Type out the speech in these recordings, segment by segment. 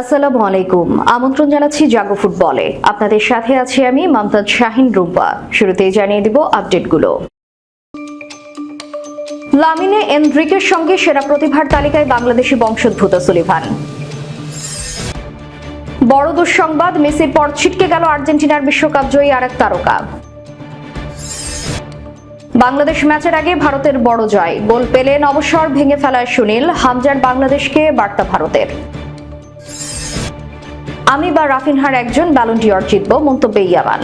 আসসালামু আলাইকুম। আমন্ত্রণ জানাচ্ছি জাগো ফুটবলে। আপনাদের সাথে আছি আমি মমতাজ শাহিন রুম্পা শুরুতেই জানিয়ে দিব আপডেটগুলো। লামিনে এনরিকের সঙ্গে সেরা প্রতিভার তালিকায় বাংলাদেশি বংশোদ্ভূত সুলিভান। বড় দুঃসংবাদ, মেসির পর ছিটকে গেল আর্জেন্টিনার বিশ্বকাপ জয়ী আরেক তারকা। বাংলাদেশ ম্যাচের আগে ভারতের বড় জয়। গোল পেলেন অবসর ভেঙে ফেলায় সুনীল, হামজার বাংলাদেশকে বার্তা ভারতের। আমি বা রাফিনহার একজন ব্যালন্টিয়র জিতব, মন্তব্যে ইয়ামান।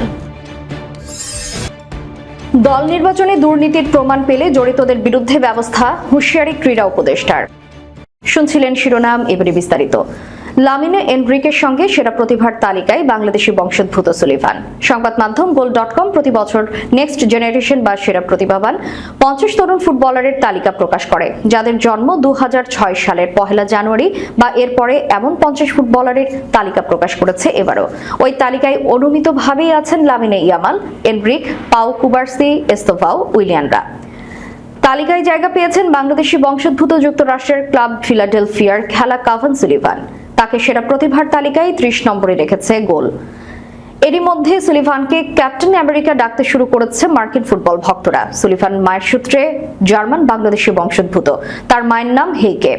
দল নির্বাচনে দুর্নীতির প্রমাণ পেলে জড়িতদের বিরুদ্ধে ব্যবস্থা, হুঁশিয়ারি ক্রীড়া উপদেষ্টার। শুনছিলেন শিরোনাম, এবারে বিস্তারিত। লামিনে এনরিকের সঙ্গে সেরা প্রতিভার তালিকায় বাংলাদেশি বংশোদ্ভূত সুলিভান। সংবাদ মাধ্যম গোল ডট কম প্রতি বছর নেক্সট জেনারেশন বা সেরা প্রতিভাবান পঞ্চাশ তরুণ ফুটবলারের তালিকা প্রকাশ করে, যাদের জন্ম দুহাজার ছয় সালের পহেলা জানুয়ারি বা এরপরে এমন পঞ্চাশ ফুটবলারের তালিকা প্রকাশ করেছে এবারও। ওই তালিকায় অনুমিতভাবেই আছেন Lamine Yamal, Enrique, Pau Cubarsi, Estevao, উইলিয়ানরা। তালিকায় জায়গা পেয়েছেন বাংলাদেশি বংশোদ্ভূত যুক্তরাষ্ট্রের ক্লাব ফিলাডেলফিয়ার খেলা কাভান সুলিভান। তাকে সেরা প্রতিভার তালিকায় ত্রিশ নম্বরে রেখেছে গোল। এরই মধ্যে সুলিভানকে ক্যাপ্টেন আমেরিকা ডাকতে শুরু করেছে মার্কিন ফুটবল ভক্তরা। সুলিভান মায়ের সূত্রে জার্মান বাংলাদেশি বংশোদ্ভূত। তার মায়ের নাম হেইকে।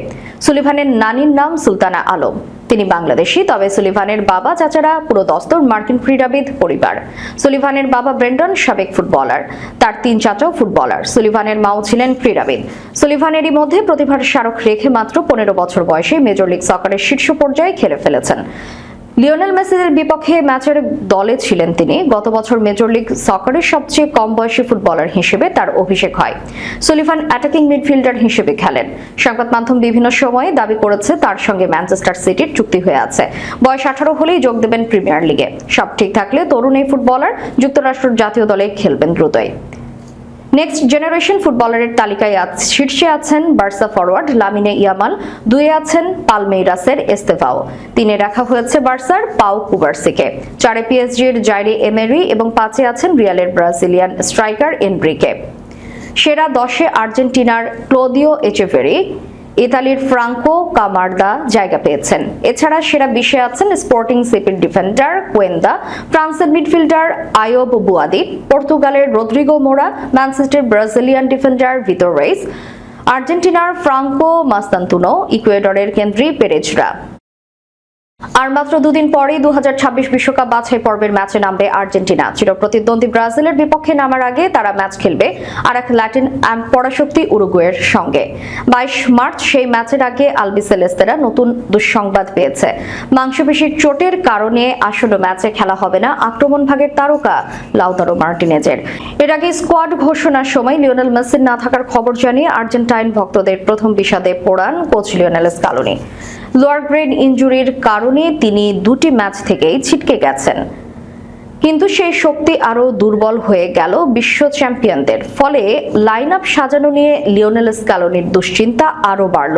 সুলিভানের নানির নাম সুলতানা আলম। তিনি বাংলাদেশি, তবে সুলিভানের বাবা, চাচারা পুরো দস্তর মার্কিন ক্রীড়াবিদ পরিবার। সুলিভানের বাবা ব্রেন্ডন সাবেক ফুটবলার। তার তিন চাচাও ফুটবলার। সুলিভানের মাও ছিলেন ক্রীড়াবিদ। সুলিভানেরই মধ্যে প্রতিভার স্মারক রেখে মাত্র পনেরো বছর বয়সে মেজর লিগ সকারের শীর্ষ পর্যায়ে খেলে ফেলেছেন। লিওনেল মেসিদের বিপক্ষে ম্যাচের দলে ছিলেন তিনি। গত বছর মেজর লিগ সকারের সবচেয়ে কম বয়সী ফুটবলার হিসেবে তার অভিষেক হয়। সুলিফান অ্যাটাকিং মিডফিল্ডার হিসেবে খেলেন। সংবাদ মাধ্যম বিভিন্ন সময়ে দাবি করেছে তার সঙ্গে ম্যানচেস্টার সিটির চুক্তি হয়ে আছে। বয়স আঠারো হলেই যোগ দেবেন প্রিমিয়ার লিগে। সব ঠিক থাকলে তরুণ এই ফুটবলার যুক্তরাষ্ট্রের জাতীয় দলে খেলবেন দ্রুতই। নেক্সট জেনারেশন ফুটবলারের তালিকায় শীর্ষে আছেন বার্সা ফরওয়ার্ড লামিনে ইয়ামাল, দুয়ে আছেন পালমেইরাসের এস্তেফাও। তিনে রাখা হয়েছে বার্সার পাও কুবার্সিকে। চারে পিএসজির জাইরি এমেরি এবং পাঁচে আছেন রিয়ালের ব্রাজিলিয়ান স্ট্রাইকার এনব্রিকে সেরা দশে আর্জেন্টিনার ক্লোদিও এচেভেরি ইতালির ফ্রাঙ্কো কামার্দা জায়গা পেয়েছেন। এছাড়া সেরা বিষয়ে আছেন স্পোর্টিং সিপির ডিফেন্ডার কোয়েন্দা, ফ্রান্সের মিডফিল্ডার আয়োব বুয়াদি, পর্তুগালের Rodrigo Mora, Manchester Brazilian defender Vitor Reis, আর্জেন্টিনার ফ্রাঙ্কো মাস্তান্তুনো, ইকুয়েডরের কেন্দ্রীয় পেরেজরা। আর মাত্র দুদিন পরেই দু বিশ্বকাপ বাছাই পর্বের ম্যাচে নামবে আর্জেন্টিনা। চিরপ্রতিদ্বন্দ্বী ব্রাজিলের বিপক্ষে নামার আগে তারা ম্যাচ খেলবে আর এক ল্যাটিন পরাশক্তি উরুগুয়ের সঙ্গে। বাইশ মার্চ সেই ম্যাচের আগে আলবি সেলেস্তেরা নতুন দুঃসংবাদ পেয়েছে। মাংসপেশির চোটের কারণে আসন্ন ম্যাচে খেলা হবে না আক্রমণ ভাগের তারকা লাউতারো মার্টিনেজের। এর আগে স্কোয়াড ঘোষণার সময় লিওনেল মেসির না থাকার খবর জানিয়ে আর্জেন্টাইন ভক্তদের প্রথম বিষাদে পড়ান coach Lionel Scaloni. Lower grade ইনজুরির কারণে তিনি দুটি ম্যাচ থেকেই ছিটকে গেছেন। কিন্তু সেই শক্তি আরও দুর্বল হয়ে গেল বিশ্ব চ্যাম্পিয়নদের। ফলে লাইন আপ সাজানো নিয়ে লিওনেল স্ক্যালোনির দুশ্চিন্তা আরও বাড়ল।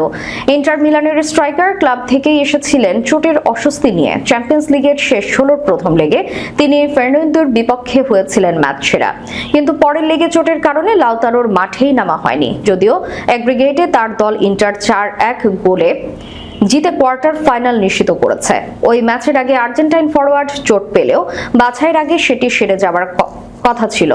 ইন্টার মিলানের স্ট্রাইকার ক্লাব থেকেই এসেছিলেন চোটের অস্বস্তি নিয়ে। চ্যাম্পিয়ন্স লিগের শেষ ষোলোর প্রথম লেগে তিনি ফার্নান্দোর বিপক্ষে হয়েছিলেন ম্যাচ সেরা। কিন্তু পরের লেগে চোটের কারণে লাউতারোর মাঠেই নামা হয়নি। যদিও অ্যাগ্রিগেটে তার দল ইন্টার চার এক গোলে জিতে কোয়ার্টার ফাইনাল নিশ্চিত করেছে। ওই ম্যাচের আগে আর্জেন্টাইন ফরওয়ার্ড চোট পেলেও বাছাইয়ের আগে সেটি সেরে যাওয়ার কথা ছিল।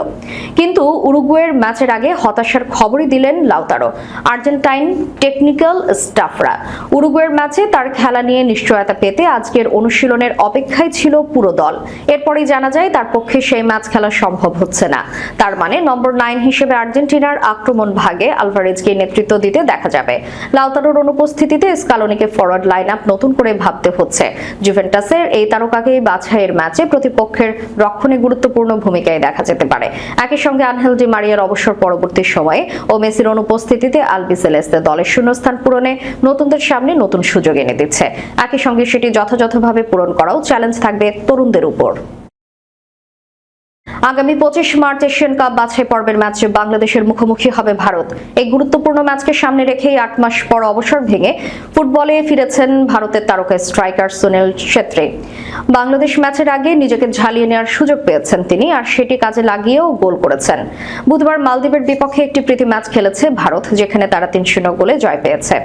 কিন্তু উরুগুয়ের ম্যাচের আগে হতাশার খবরই দিলেন লাউতারো। আর্জেন্টাইন টেকনিক্যাল স্টাফরা। উরুগুয়ের ম্যাচে তার খেলা নিয়ে নিশ্চয়তা পেতে আজকের অনুশীলনের অপেক্ষায় ছিল পুরো দল। এরপরেই জানা যায়, তার পক্ষে সেই ম্যাচ খেলা সম্ভব হচ্ছে না। তার মানে নম্বর নাইন হিসেবে আর্জেন্টিনার আক্রমণ ভাগে আলভারেজকে নেতৃত্ব দিতে দেখা যাবে। লাউতারোর অনুপস্থিতিতে স্কালোনিকে ফরওয়ার্ড লাইন আপ নতুন করে ভাবতে হচ্ছে। জুভেন্টাসের এই তারকাকেই বাছাইয়ের ম্যাচে প্রতিপক্ষের রক্ষণে গুরুত্বপূর্ণ ভূমিকায় দেখা যেতে পারে। একই সঙ্গে আনহেল ডি মারিয়ার অবসর পরবর্তী সময়ে ও মেসির অনুপস্থিতিতে আলবি দলের শূন্যস্থান পূরণে নতুনদের সামনে নতুন সুযোগ এনে দিচ্ছে। একই সঙ্গে সেটি যথাযথভাবে পূরণ করাও চ্যালেঞ্জ থাকবে তরুণদের উপর। আগামী পঁচিশ মার্চ এশিয়ান কাপ বাছাই পর্বের ম্যাচে বাংলাদেশের মুখোমুখি হবে ভারত। এই গুরুত্বপূর্ণ ম্যাচকে সামনে রেখেই আট মাস পর অবসর ভেঙে ফুটবলে ফিরেছেন ভারতের তারকা স্ট্রাইকার সুনীল ছেত্রী। বাংলাদেশ ম্যাচের আগে নিজেকে ঝালিয়ে নেওয়ার সুযোগ পেয়েছেন তিনি আর সেটি কাজে লাগিয়েও গোল করেছেন। বুধবার মালদ্বীপের বিপক্ষে একটি প্রীতি ম্যাচ খেলেছে ভারত, যেখানে তারা তিন শূন্য গোলে জয় পেয়েছে।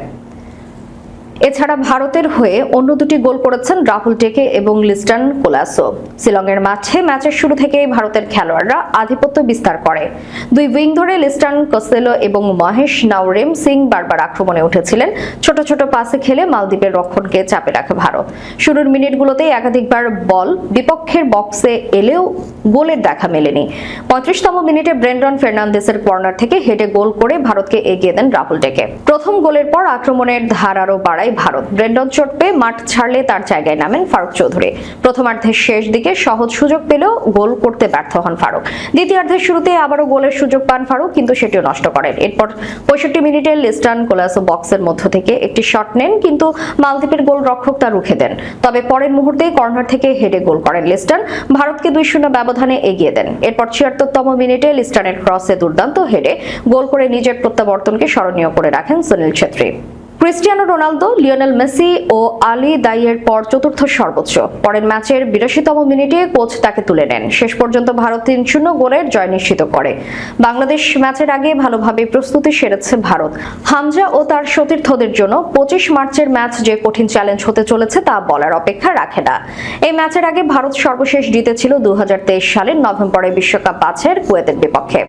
এছাড়া ভারতের হয়ে অন্য দুটি গোল করেছেন রাহুল টেকে এবং লিস্টন কোলাসো। শিলংয়ের মাঠে ম্যাচের শুরু থেকেই ভারতের খেলোয়াড়রা আধিপত্য বিস্তার করে। দুই উইং ধরে লিস্টন কোসেলো এবং মহেশ নাওরেম সিং বারবার আক্রমণে উঠেছিলেন। ছোট ছোট পাসে খেলে মালদ্বীপের রক্ষণকে চাপে রাখে ভারত। শুরুর মিনিটগুলোতেই একাধিকবার বল বিপক্ষের বক্সে এলেও গোলের দেখা মেলেনি। পঁয়ত্রিশতম মিনিটে ব্রেন্ডন ফের্নান্দেসের কর্নার থেকে হেডে গোল করে ভারতকে এগিয়ে দেন রাহুল টেকে। প্রথম গোলের পর আক্রমণের ধার আরও বাড়ায় ভারত। ব্রেন্ডন চোট পেয়ে মাঠ ছাড়লে তার জায়গায় নামেন ফারুক চৌধুরী। প্রথমার্ধের শেষ দিকে সহজ সুযোগ পেলেও গোল করতে ব্যর্থ হন ফারুক। দ্বিতীয়ার্ধের শুরুতে আবারও গোলের সুযোগ পান ফারুক, কিন্তু সেটিও নষ্ট করেন। এরপর পঁয়ষট্টি মিনিটে লিস্টান কোলাসো বক্সের মধ্য থেকে একটি শট নেন, কিন্তু মালদ্বীপের গোল রক্ষক তা রুখে দেন। তবে পরের মুহূর্তে কর্নার থেকে হেডে গোল করেন লিস্টন ভারতকে দুই শূন্য ব্যবধানে এগিয়ে দেন। এরপর ছিয়াত্তরতম মিনিটে লিস্টনের ক্রসে দুর্দান্ত হেডে গোল করে নিজের প্রত্যাবর্তনকে স্মরণীয় করে রাখেন Sunil Chhetri. Cristiano Ronaldo, Lionel Messi ও আলী দাইয়ের পর চতুর্থ সর্বোচ্চ। পরের ম্যাচের বিরাশিতম মিনিটে কোচ তাকে তুলে নেন। শেষ পর্যন্ত ভারত তিন শূন্য গোলের জয় নিশ্চিত করে। বাংলাদেশ ম্যাচের আগে ভালোভাবে প্রস্তুতি সেরেছে ভারত। হামজা ও তার সতীর্থদের জন্য পঁচিশ মার্চের ম্যাচ যে কঠিন চ্যালেঞ্জ হতে চলেছে তা বলার অপেক্ষা রাখে না। এই ম্যাচের আগে ভারত সর্বশেষ জিতেছিল দু হাজার তেইশ সালের নভেম্বরে বিশ্বকাপ বাছের কুয়েতের বিপক্ষে।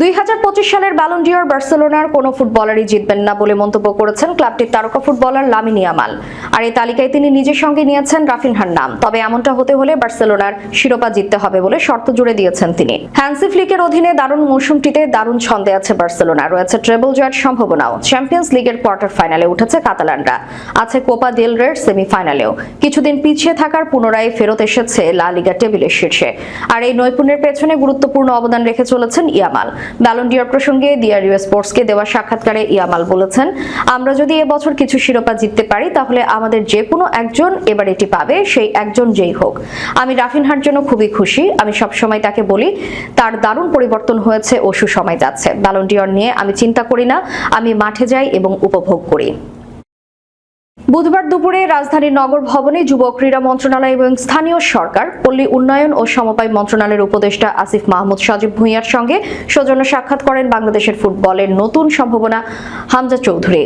দুই হাজার পঁচিশ সালের ব্যালন্ডিয়র বার্সেলোনার কোনো ফুটবলারই জিতবেন না বলে মন্তব্য করেছেন ক্লাবটির তারকা ফুটবলার লামিন ইয়ামাল। আর এই তালিকায় তিনি নিজের সঙ্গে নিয়েছেন রাফিনহার নাম তবে এমনটা হতে হলে বার্সেলোনার শিরোপা জিততে হবে বলে শর্ত জুড়ে দিয়েছেন তিনি। হ্যান্সি ফ্লিকের অধীনে দারুণ মৌসুমটিতে দারুণ ছন্দে আছে বার্সেলোনা। রয়েছে ট্রেবল জয়ের সম্ভাবনাও। চ্যাম্পিয়ন্স লিগের কোয়ার্টার ফাইনালে উঠেছে কাতালানরা। আছে কোপা দেল রের সেমিফাইনালেও কিছুদিন পিছিয়ে থাকার পুনরায় ফেরত এসেছে লা লিগা টেবিলের শীর্ষে। আর এই নৈপুণ্যের পেছনে গুরুত্বপূর্ণ অবদান রেখে চলেছেন ইয়ামাল। ব্যালন্ডিয়র প্রসঙ্গে ডিআরইউ স্পোর্টসকে দেওয়া সাক্ষাৎকারে ইয়ামাল বলেছেন, আমরা যদি এবছর কিছু শিরোপা জিততে পারি, তাহলে আমাদের যে কোনো একজন এবার এটি পাবে, সেই একজন যেই হোক। আমি রাফিনহার জন্য খুবই খুশি। আমি সবসময় তাকে বলি, তার দারুণ পরিবর্তন হয়েছে ও সুসময় যাচ্ছে। ব্যালন্ডিয়র নিয়ে আমি চিন্তা করি না। আমি মাঠে যাই এবং উপভোগ করি। বুধবার দুপুরে রাজধানীর নগর ভবনে যুব ক্রীড়া মন্ত্রণালয় এবং স্থানীয় সরকার, পল্লী উন্নয়ন ও সমবায় মন্ত্রণালয়ের উপদেষ্টা আসিফ মাহমুদ সজীব ভূঁইয়ার সঙ্গে সৌজন্য সাক্ষাৎ করেন বাংলাদেশের ফুটবলের নতুন সম্ভাবনা হামজা চৌধুরী।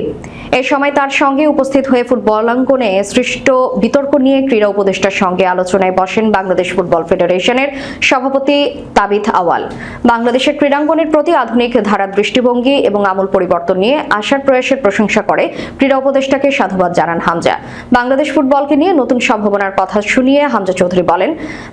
এ সময় তার সঙ্গে উপস্থিত হয়ে ফুটবল ফুটবলাঙ্গনে সৃষ্ট বিতর্ক নিয়ে ক্রীড়া উপদেষ্টার সঙ্গে আলোচনায় বসেন বাংলাদেশ ফুটবল ফেডারেশনের সভাপতি তাবিথ আওয়াল। বাংলাদেশের ক্রীড়াঙ্গনের প্রতি আধুনিক ধারা দৃষ্টিভঙ্গি এবং আমূল পরিবর্তন নিয়ে আশার প্রয়াসের প্রশংসা করে ক্রীড়া উপদেষ্টাকে সাধুবাদ জানান। হামজা। বাংলাদেশ ফুটবলকে নিয়ে নতুন সম্ভাবনার কথা শুনিয়ে হামজা চৌধুরী বলেন,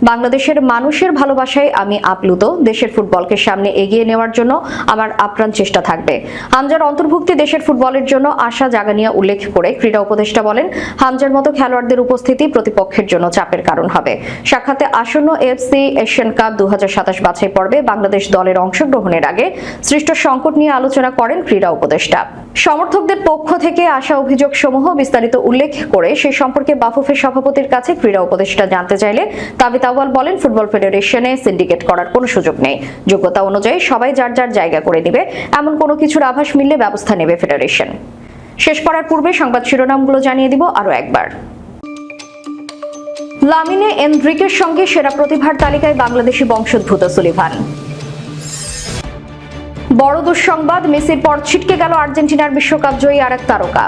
বাংলাদেশের মানুষের ভালোবাসায় আমি আপ্লুত, দেশের ফুটবলকে সামনে এগিয়ে নেওয়ার জন্য আমার আপ্রাণ চেষ্টা থাকবে। হামজার অন্তর্ভুক্তি দেশের ফুটবলের জন্য আশা জাগানিয়া উল্লেখ করে ক্রীড়া উপদেষ্টা বলেন, হামজার মতো খেলোয়াড়দের উপস্থিতি প্রতিপক্ষের জন্য চাপের কারণ হবে। সাক্ষাতে আসন্ন এফসি এশিয়ান কাপ দু হাজার সাতাশ বাছাই পর্বে বাংলাদেশ দলের অংশগ্রহণের আগে সৃষ্ট সংকট নিয়ে আলোচনা করেন ক্রীড়া উপদেষ্টা। সমর্থকদের পক্ষ থেকে আসা অভিযোগ সমূহ বিস্তারিত উল্লেখ করে সে সম্পর্কে বাফুফের সভাপতির কাছে ক্রীড়া উপদেষ্টা জানতে চাইলে তাবিত আওয়াল বলেন, ফুটবল ফেডারেশনে সিন্ডিকেট করার কোনো সুযোগ নেই। যোগ্যতা অনুযায়ী সবাই যার যার জায়গা করে নেবে, এমন কোনো কিছুর আভাস মিললে ব্যবস্থা নেবে ফেডারেশন। শেষ করার পূর্বে সংবাদ শিরোনামগুলো জানিয়ে দিব আরও একবার। লামিনে এনরিকের সঙ্গে সেরা প্রতিভার তালিকায় বাংলাদেশি বংশোদ্ভূত সুলিভান। বড় দুঃসংবাদ, মেসির পর ছিটকে গেল আর্জেন্টিনার বিশ্বকাপ জয়ী আরেক তারকা।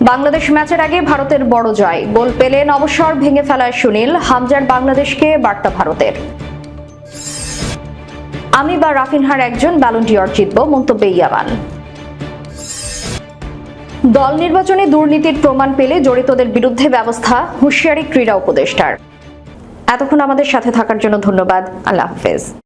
বাংলাদেশ ম্যাচের আগে ভারতের বড় জয়। গোল পেলেন অবসর, ভেঙে ফেলায় সুনীল। হামজার বাংলাদেশকে বার্তা ভারতের। আমি বা রাফিনহার একজন ব্যালন্টিয়র জিতব, মন্তব্যে ইয়ামান। দল নির্বাচনে দুর্নীতির প্রমাণ পেলে জড়িতদের বিরুদ্ধে ব্যবস্থা, হুঁশিয়ারি ক্রীড়া উপদেষ্টার। এতক্ষণ আমাদের সাথে থাকার জন্য ধন্যবাদ। আল্লাহ হাফেজ।